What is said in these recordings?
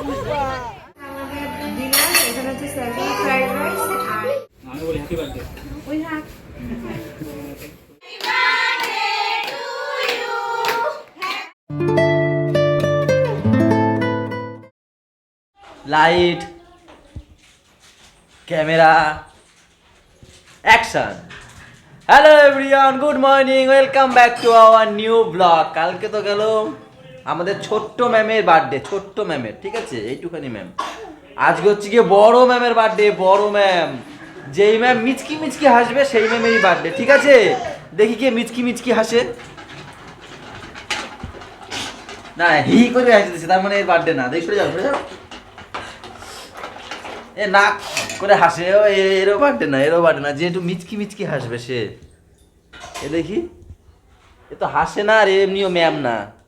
Pushpa. Light camera action hello everyone good morning welcome back to our new blog কালকে তো গেল আমাদের ছোট্ট ম্যামের বার্থডে ছোট্ট ম্যামের, ঠিক আছে? এইটুখানি ম্যাম। আজকে হচ্ছে গিয়ে বড় ম্যামের বার্থডে বড় ম্যাম। যেই ম্যাম মিচকি মিচকি হাসবে, সেই ম্যামেরই বার্থডে ঠিক আছে? দেখি কে মিচকি মিচকি হাসে। না, হি করে হাসতেছে তার মানে এর বার্থডে না। দেখ, সরে যাও সরে যাও। এ না, করে হাসে, ও এরও বার্থডে না, এরও বার্থডে না। যে একটু মিচকি মিচকি হাসবে সে। এ দেখি। এ তো হাসে না, আর এমনিও ম্যাম না।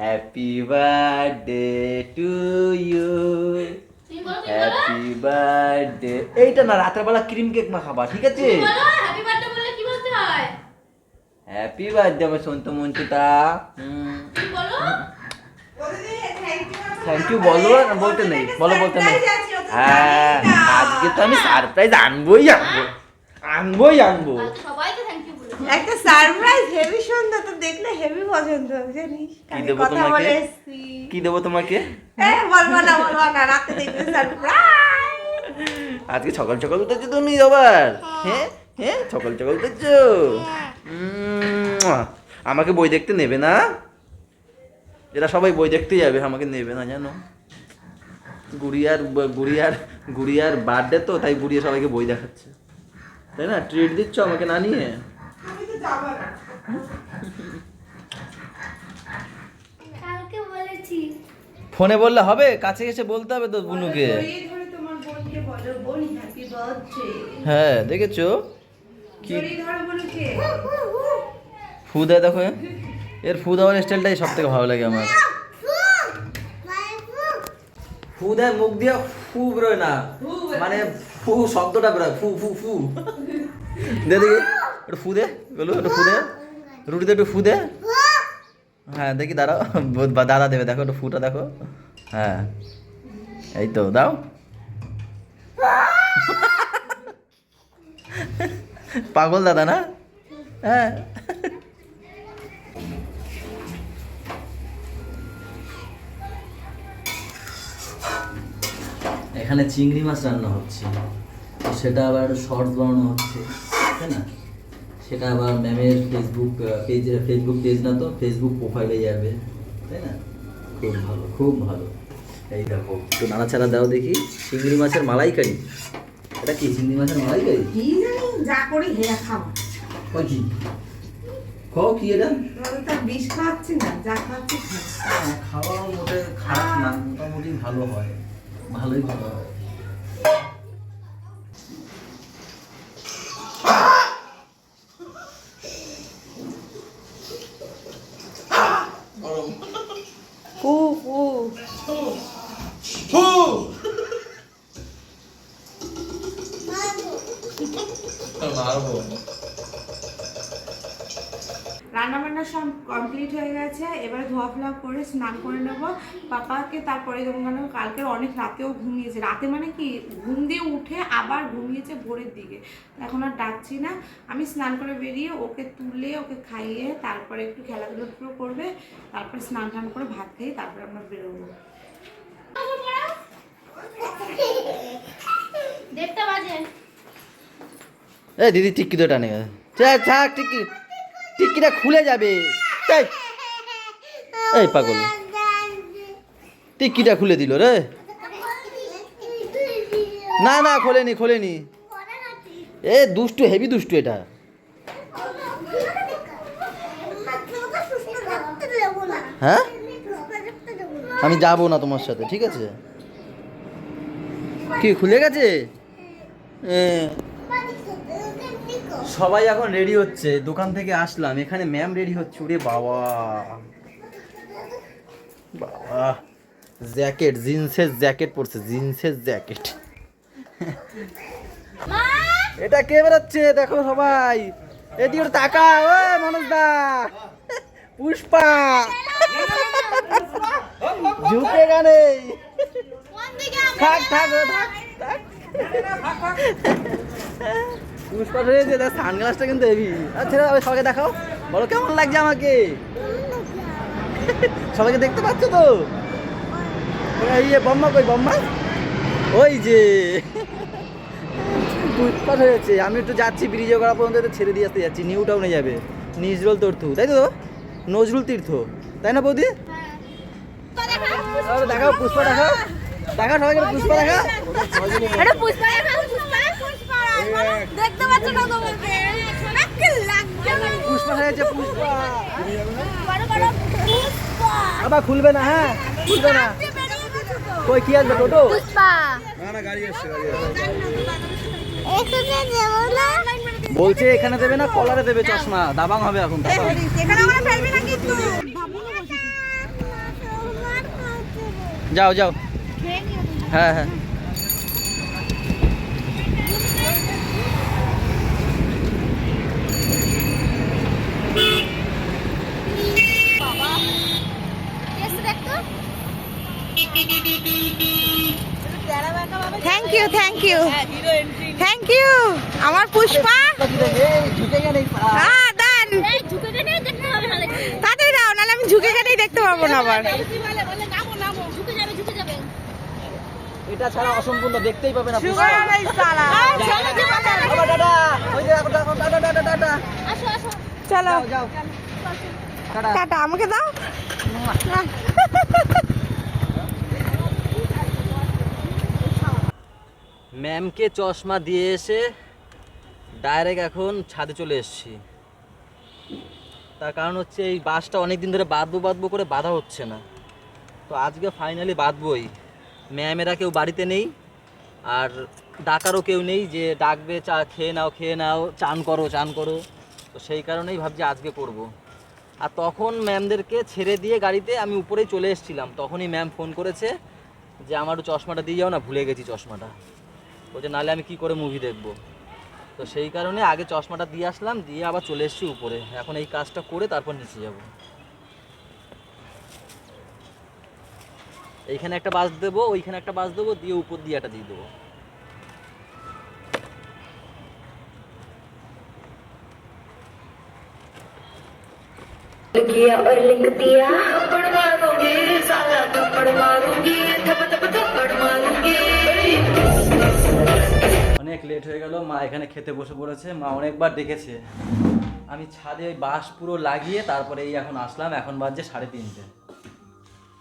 Happy birthday to you happy birthday এইটা না রাতের বেলা ক্রিম কেক মাখাবা ঠিক আছে? হ্যাপি বার্থডে বললে কি বলতে হয়? হ্যাপি বার্থডে আমার সন্ত বলো? থ্যাংক ইউ বলো না বলতে নেই বলো বলতে নেই। হ্যাঁ আজকে তো আমি সারপ্রাইজ আনবোই আনব। আনবোই আনব। সবাই তো থ্যাংক ইউ একটা সারপ্রাইজ হেভি সুন্দর তো দেখলে হেভি পছন্দ হবে জানিস? কি দেবো তোমাকে? কি দেবো তোমাকে? হ্যাঁ বলব না বলব না রাতে দেখবে সারপ্রাইজ। আজকে সকাল সকাল উঠেছো তুমি আবার? হ্যাঁ। হ্যাঁ? সকাল সকাল উঠেছো? আমাকে বই দেখতে নেবে না? এরা সবাই বই দেখতে যাবে আমাকে নেবে না জানো? গুড়িয়ার গুড়িয়ার গুড়িয়ার বার্থডে তো তাই গুড়িয়া সবাইকে বই দেখাচ্ছে। তাই না? ট্রিট দিচ্ছ আমাকে না নিয়ে? ফোনে বললে হবে? কাছে এসে বলতে হবে তো বুনুকে। ধরে তোমার বোনকে বলো বোন হ্যাপি বার্থডে হ্যাঁ দেখেছ? কি ফু দেয় দেখো এর ফু দেওয়ার স্টাইলটাই সব থেকে ভালো লাগে আমার। ফু দেয় মুখ দিয়ে ফু বেরোয় না। মানে ফু শব্দটা বেরোয় ফু ফু ফু। দেখি। একটু ফু দে বলো একটু ফু দে। রুটিতে একটু ফু দে। হ্যাঁ দেখি, দাঁড়াও। দাদা দেবে, দেখো, একটু ফুটা, দেখো। হ্যাঁ। এই তো, দাও। পাগল দাদা না? হ্যাঁ। এখানে চিংড়ি মাছ রান্না হচ্ছে। সেটা আবার শর্ট বানানো হচ্ছে। তাই না? সেটা আবার ম্যামের ফেসবুক পেজে ফেসবুক পেজ না তো ফেসবুক প্রোফাইলে যাবে তাই না? খুব ভালো খুব ভালো। এই দেখো একটু নাড়াচাড়া দাও দেখি। চিংড়ি মাছের মালাইকারি। এটা কি চিংড়ি মাছের মালাইকারি? কি জানি যা করি হেয়া খাব। ওই কি? খাও কি এটা? তো বিষ খাওয়াচ্ছি না যা খাওয়াচ্ছি হ্যাঁ, খাওয়া মোটে খারাপ না মোটামুটি ভালো হয়। ভালোই ভালো হয়। কমপ্লিট হয়ে গেছে। এবার ধোয়া ফোলা করে স্নান করে নেব। পাপাকে তারপরে দেবো কেন কালকের অনেক রাতেও ঘুমিয়েছে। রাতে মানে কি? ঘুম দিয়ে উঠে আবার ঘুমিয়েছে ভোরের দিকে। এখন আর ডাকছি না। আমি স্নান করে বেরিয়ে ওকে তুলে ওকে খাইয়ে তারপরে একটু খেলাধুলো পুরো করবে। তারপরে স্নান টান করে ভাত খেয়ে তারপরে আমরা বেরোবো। দেড়টা বাজে। এই দিদি টিকিটা তো টানে। চা চা টিক্কি। টিক্কিটা খুলে যাবে। তাই এই পাগল। টিকিটা খুলে দিল রে। না না, খোলেনি খোলেনি। এ, দুষ্টু, হেভি দুষ্টু এটা। হ্যাঁ? আমি যাব না তোমার সাথে, ঠিক আছে? কি, খুলে গেছে? সবাই এখন রেডি হচ্ছে। দোকান থেকে আসলাম। এখানে ম্যাম রেডি হচ্ছে। ওরে বাবা। বাবা। জ্যাকেট জিন্সের জ্যাকেট পরছে জিন্সের জ্যাকেট। এটা কে বেরোচ্ছে দেখো সবাই। এদিকে তাকা ও মনোজ দা পুষ্পা। ঝুঁকে গানে থাক থাক থাক থাক। পুষ্পা হয়েছে তার সানগ্লাসটা কিন্তু হেভি আচ্ছা সবাইকে দেখাও। বলো কেমন লাগছে আমাকে? সবাইকে দেখতে পাচ্ছ তো? এই যে বম্মা কই বম্মা? ওই যে। পুষ্পা হয়েছে আমি একটু যাচ্ছি ব্রিজে করা পর্যন্ত ছেড়ে দিয়ে আসতে যাচ্ছি। নিউ টাউনে যাবে। নিজরুল তর্থু। তাই তো? নজরুল তীর্থ। তাই না বৌদি? দেখা দেখাও পুষ্পা দেখাও। দেখাও সবাইকে পুষ্পা দেখা পুষ্পা হয়েছে পুষ্পা। আবার খুলবে না হ্যাঁ? খুলবে না। কই কি আসবে টোটো? বলছে এখানে দেবে না কলারে দেবে চশমা। দাবাং হবে এখন দাবাং। এখানে আমরা ফেলবি না কিন্তু। যাও যাও। হ্যাঁ হ্যাঁ। Thank you thank you thank you আমার পুষ্পা? দান। তাড়াতাড়ি দাও নাহলে আমি ঝুঁকে কেটেই দেখতে পারব না আবার। এটা ছাড়া অসম্পূর্ণ দেখতেই পাবে না সুগার পুষ্পা। নাই সালা আবার টাটা ওই যে দেখো, দেখো, টাটা টাটা টাটা চলো যাও যাও টাটা টাটা আমাকে দাও ম্যামকে চশমা দিয়ে এসে ডাইরেক্ট এখন ছাদে চলে এসেছি। তার কারণ হচ্ছে এই বাসটা অনেক দিন ধরে বাঁধবো বাঁধবো করে বাধা হচ্ছে না। তো আজকে ফাইনালি বাঁধবই। ম্যামেরা কেউ বাড়িতে নেই, আর ডাকারও কেউ নেই যে ডাকবে, চা খেয়ে নাও খেয়ে নাও, চান করো চান করো। তো সেই কারণেই ভাবছি আজকে করব। আর তখন ম্যামদেরকে ছেড়ে দিয়ে গাড়িতে আমি উপরেই চলে এসেছিলাম। তখনই ম্যাম ফোন করেছে যে, আমারও চশমাটা দিয়ে যাও না, ভুলে গেছি চশমাটা। বলছে নাহলে আমি কি করে মুভি দেখব তো সেই কারণে আগে চশমাটা দিয়ে আসলাম দিয়ে আবার চলে এসেছি উপরে এখন এই কাজটা করে তারপর নিচে যাব এইখানে একটা বাস দেবো ওইখানে একটা বাস দেবো দিয়ে উপর দিয়ে একটা দিয়ে দেবো किया और लिख दिया थप्पड़ मारूंगी साला थप्पड़ मारूंगी थप थप थप्पड़ मारूंगी অনেক লেট হয়ে গেল, মা এখানে খেতে বসে পড়েছে, মা অনেকবার ডেকেছে আমি ছাদে ওই বাঁশ পুরো লাগিয়ে তারপরে এই এখন আসলাম, এখন বাজছে সাড়ে তিনটে।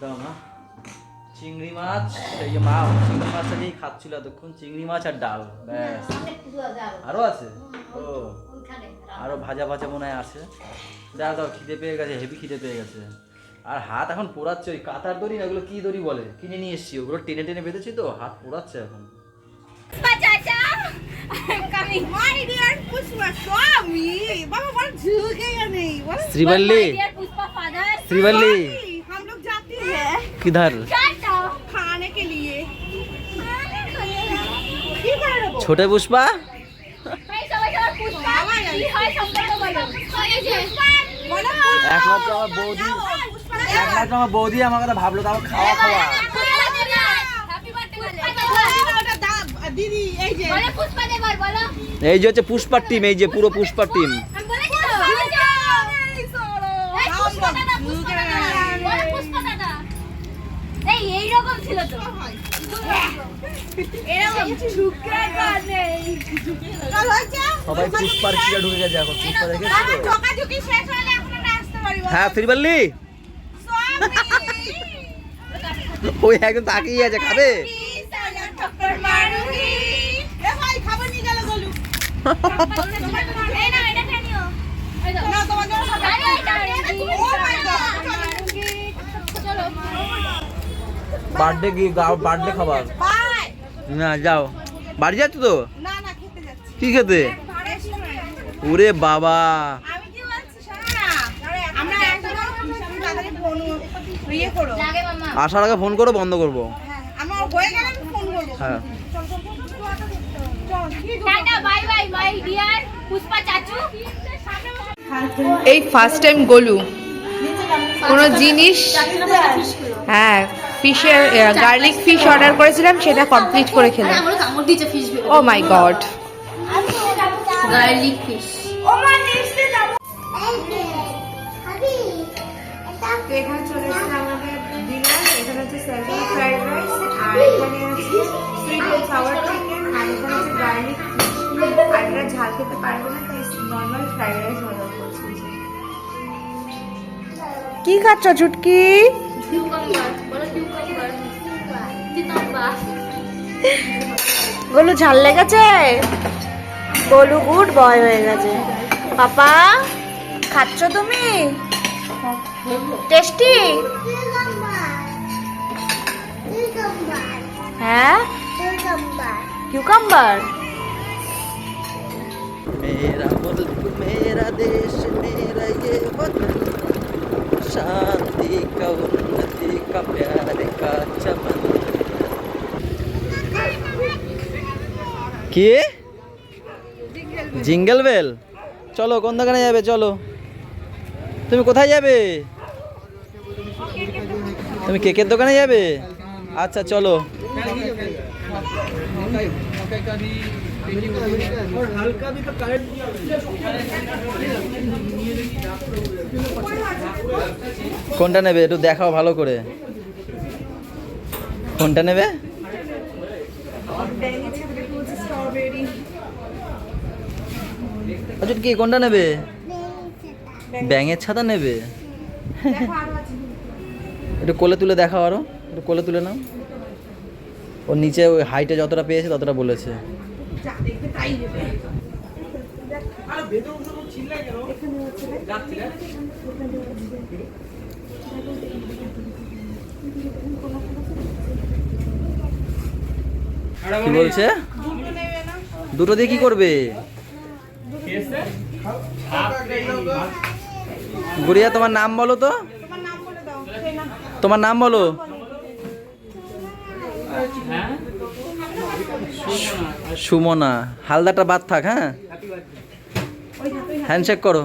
দাও মা। চিংড়ি মাছ, এই মা চিংড়ি মাছটা দিয়েই খাচ্ছিল এতক্ষণ, চিংড়ি মাছ আর ডাল, ব্যাস। আরও আছে? ও আরও ভাজা ভাজা মনে হয় আছে। দাও দাও, খিদে পেয়ে গেছে, হেভি খিদে পেয়ে গেছে। আর হাত এখন পোড়াচ্ছে, ওই কাতার দড়ি না ওগুলো কী দড়ি বলে? কিনে নিয়ে এসছি, ওগুলো টেনে টেনে বেঁধেছি তো, হাত পোড়াচ্ছে এখন। श्रीवल्ली पुष्पा फादर श्रीवल्ली हम लोग जाते हैं किधर खाने के लिए কি করে দেবো छोटे पुष्पा একমাত্র আমার বৌদি একমাত্র আমার বৌদি আমার কথা ভাবলো তারপর খাওয়া খাওয়া এই যে পুষ্পা দেবার বলো এই যে হচ্ছে পুষ্পার টিম এই যে পুরো পুষ্পার টিম সবাই পুষ্পার ঢুকে গেছে এখন পুষ্পা বল। হ্যাঁ ওই একদম তাকিয়ে আছে খাবে সালা ঠক্কর মারুঙ্গি এ ভাই খাবার নিয়ে গেল গলু এই না এটা খেয়ে নিও এই দাও না তোমার জন্য খাবার আরে এটা ও মাই গড চলো বার্থডে কি বার্থডে খাবার? না যাও। বাড়ি যাচ্ছ তো? না না খেতে কি খেতে? ওরে বাবা। আসার আগে ফোন করো বন্ধ করব। হ্যাঁ আমার হয়ে গেলে আমি ফোন করব হ্যাঁ চল চল চল চল কি tata bye bye my dear Pushpa চাচু এই ফার্স্ট টাইম গোলু। কোনো জিনিস হ্যাঁ ফিশের গার্লিক ফিশ অর্ডার করেছিলাম সেটা কমপ্লিট করে খেলাম। Oh my god garlic fish খেতে পারবে না তাই নর্মাল ফ্রাইড রাইস অর্ডার করছি। কি খাচ্ছ চুটকি কিউকাম্বার বলো কিউকাম্বার কিউকাম্বার গোলু ঝাল লেগেছে? গোলু গুড বয় হয়ে গেছে। পাপা খাচ্ছ তুমি? টেস্টি? হ্যাঁ? কিউকাম্বার मेरा मुल्क मेरा देश मेरा ये वतन शांति का उन्नति का प्यार का चमन কি জিঙ্গল বেল চলো কোন দোকানে যাবে চলো তুমি কোথায় যাবে তুমি কেকের দোকানে যাবে আচ্ছা চলো কোনটা নেবে? একটু দেখাও ভালো করে। কোনটা নেবে? কি, কোনটা নেবে? ব্যাঙের ছাতা নেবে? একটু কোলে তুলে দেখাও আরও। একটু কোলে তুলে নাও। ওর নিচে ওই হাইটে যতটা পেয়েছে ততটা বলেছে। কি বলছে? দুটো দিয়ে কি করবে? গুড়িয়া তোমার নাম বলো তো। তোমার নাম বলো সুমনা হালদাটা বাদ থাক হ্যাঁ? হ্যান্ডশেক করো।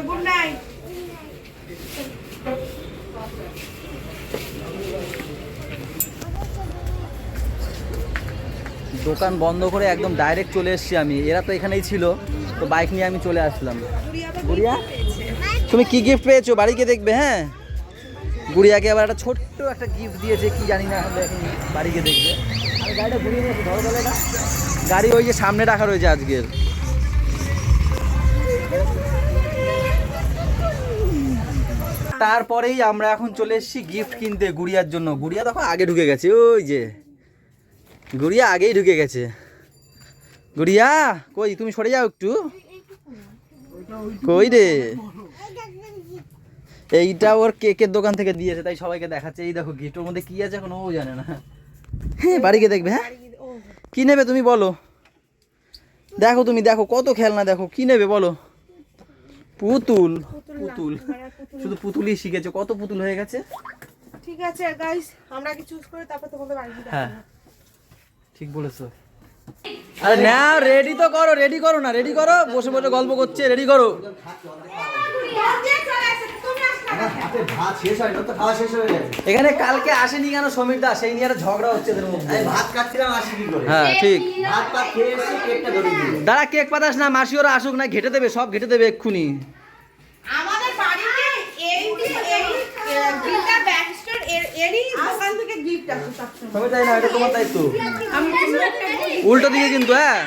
গুড নাইট দোকান বন্ধ করে একদম ডাইরেক্ট চলে এসেছি আমি। এরা তো এখানেই ছিল, তো বাইক নিয়ে আমি চলে আসলাম। গুড়িয়া? তুমি কি গিফট পেয়েছ? বাড়িকে দেখবে হ্যাঁ? গুড়িয়াকে আবার একটা ছোট্ট একটা গিফট দিয়েছে, কি জানি না বাড়িকে দেখবে। গাড়ি ওই যে সামনে রাখা রয়েছে আজকের। তারপরেই আমরা এখন চলে এসেছি গিফট কিনতে গুড়িয়ার জন্য। গুড়িয়া তখন আগে ঢুকে গেছে, ওই যে। গুড়িয়া আগেই ঢুকে গেছে। গুড়িয়া কই তুমি সরে যাও একটু। কই রে? এইটা ওর কেকের দোকান থেকে দিয়েছে তাই সবাইকে দেখাচ্ছে। এই দেখো গিফটের মধ্যে কি আছে এখন ও জানে না। হ্যাঁ বাড়িকে দেখবে হ্যাঁ? কি নেবে তুমি বলো। দেখো তুমি দেখো কত খেলনা দেখো কি নেবে বলো। পুতুল। পুতুল। শুধু পুতুলই শিখেছে। কত পুতুল হয়ে গেছে? ঠিক আছে গাইস আমরা কি চুজ করে তারপর তোমাদের বাড়িতে হ্যাঁ। ঠিক বলেছ আরে না রেডি তো করো রেডি করো না রেডি করো বসে বসে গল্প করছে রেডি করো এখানে কালকে আসেনি কেন সমীর দা সেই নিয়ে ঝগড়া হচ্ছে এদের মধ্যে ভাত কাটছিলাম আসি কি করে হ্যাঁ ঠিক ভাত পাত খেয়ে এসে কেকটা ধরে দিল দাঁড়া কেক পাতাস না মাসি ওরা আসুক না ঘেটে দেবে সব ঘেটে দেবে এক্ষুনি আমাদের বাড়িতে এই এই ব্যাকস্টার এর এরই দোকান থেকে গিফট আসে সবসময়। সমীর তাই না এটা তোমার একটা বলি, উল্টো দিকে কিন্তু হ্যাঁ?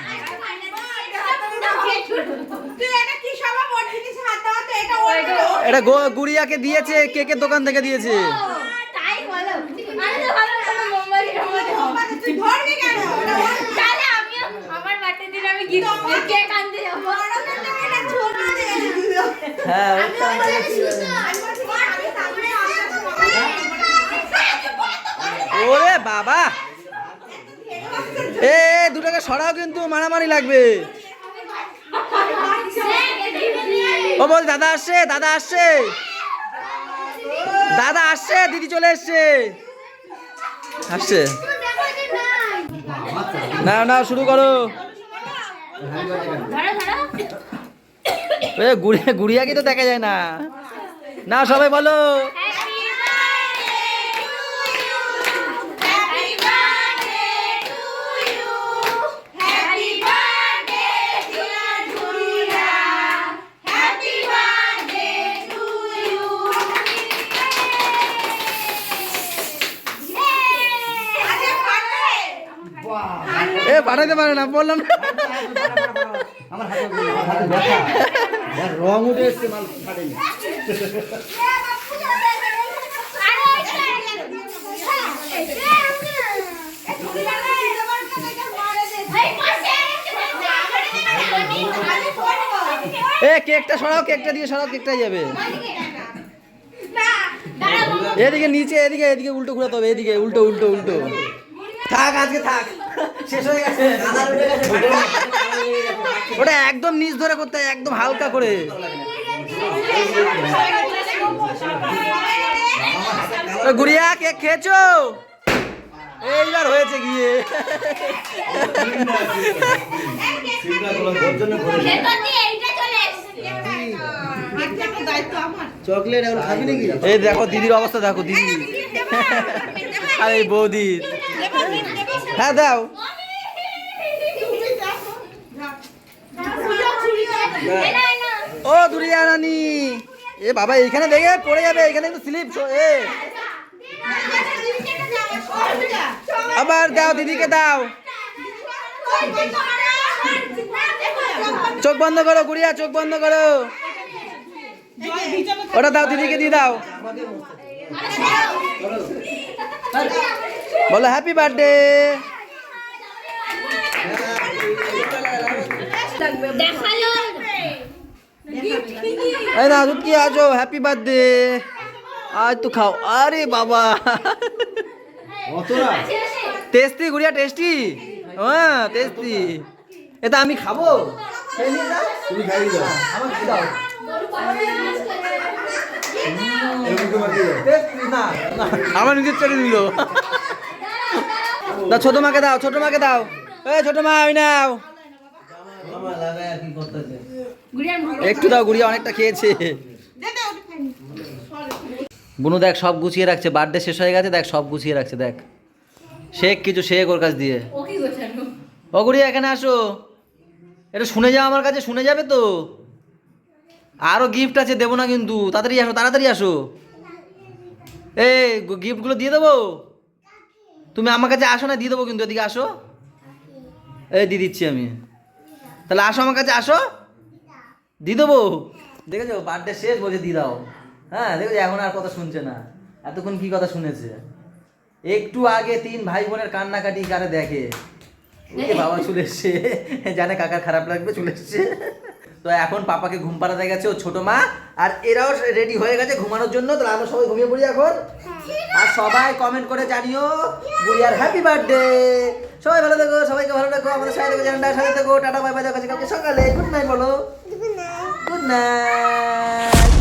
এটা তো গুড়িয়াকে দিয়েছে কেকের দোকান থেকে দিয়েছে? তাই বলো আরে তো ভালো ভালো মোমবাতি টোমবাতি হবে মানে তুই ধরবি কেন এটা ওর তাহলে আমিও আমার বার্থডে দিন আমি গিফট কেক আনতে যাব এটা ছোট হ্যাঁ ওরে বাবা। এ দুটাকে সরাও কিন্তু, মারামারি লাগবে। ও বল, দাদা আসছে দাদা আসছে। দাদা আসছে, দিদি চলে এসছে। আসছে। না না শুরু করো। গুড়িয়া গুড়িয়াকে তো দেখা যায় না। না সবাই বলো। পারে না বললাম না। আমার হাতে আমার হাতে ব্যথা আর রং উঠে এসছে মাল এ কেকটা সরাও কেকটা দিয়ে সরাও কেকটা যাবে। এদিকে নিচে এদিকে এদিকে উল্টো ঘুরাতে হবে এদিকে উল্টো উল্টো উল্টো। থাক আজকে থাক। শেষ হয়ে গেছে। ওটা একদম নিচ ধরে করতে একদম হালকা করে। গুড়িয়া কে খেয়েছো? এইবার হয়েছে গিয়ে। চকলেট এখন খাবি নাকি? এই দেখো দিদির অবস্থা দেখো দিদি। আর এই বৌদির হ্যাঁ দাও। ও দুরিয়া রানী। এ বাবা, এইখানে দেখে পড়ে যাবে এখানে তো স্লিপ এ। আবার দাও দিদিকে দাও। চোখ বন্ধ করো গুড়িয়া, চোখ বন্ধ করো। ওটা দাও দিদিকে দিয়ে দাও। বলো হ্যাপি বার্থডে দেখাল এই না দুধ কি আছো হ্যাপি বার্থডে আজ তো খাও। আরে বাবা। টেস্টি গুড়িয়া টেস্টি হ্যাঁ টেস্টি এটা আমি খাব। তুমি দাও। দাও আমার নিজের চলে দিল না ছোট মাকে দাও ছোট মাকে দাও। এ ছোট মা আমি নাও। লাগায় কি করতেছে? একটু দাও গুড়িয়া অনেকটা খেয়েছে। বুনু দেখ সব গুছিয়ে রাখছে। বার্থডে শেষ হয়ে গেছে দেখ সব গুছিয়ে রাখছে দেখ। শেখ কিছু শেখ ওর কাছ দিয়ে। ও গুড়িয়া এখানে আসো। এটা শুনে যাও আমার কাছে শুনে যাবে তো। আরও গিফট আছে দেবো না কিন্তু। তাড়াতাড়ি আসো তাড়াতাড়ি আসো। এই গিফটগুলো দিয়ে দেবো? তুমি আমার কাছে আসো না দিয়ে দেবো কিন্তু এদিকে আসো। এই দিয়ে দিচ্ছি আমি। তাহলে আসো আমার কাছে আসো। দিয়ে দেবো? দেখেছ? বার্থডে শেষ, বলছে দিয়ে দাও। হ্যাঁ দেখেছ? এখন আর কথা শুনছে না। এতক্ষণ কি কথা শুনেছে? একটু আগে তিন ভাই বোনের কান্নাকাটি কারে দেখে? ওকে বাবা, চলে এসছে। জানে কাকার খারাপ লাগবে, চলে এসছে। তো এখন পাপাকে ঘুম পাড়াতে গেছে ও ছোট মা, আর এরাও রেডি হয়ে গেছে ঘুমানোর জন্য তো আমরা সবাই ঘুমিয়ে পড়ি এখন। আর সবাই কমেন্ট করে জানিও, বুড়িয়ার হ্যাপি বার্থডে সবাই ভালো থেকো, সবাইকে ভালো থেকো আমাদের সাথে থেকো জানার সাথে থেকো, টাটা বাই বাই দেখা কালকে সকালে। গুড নাইট বলো। Good night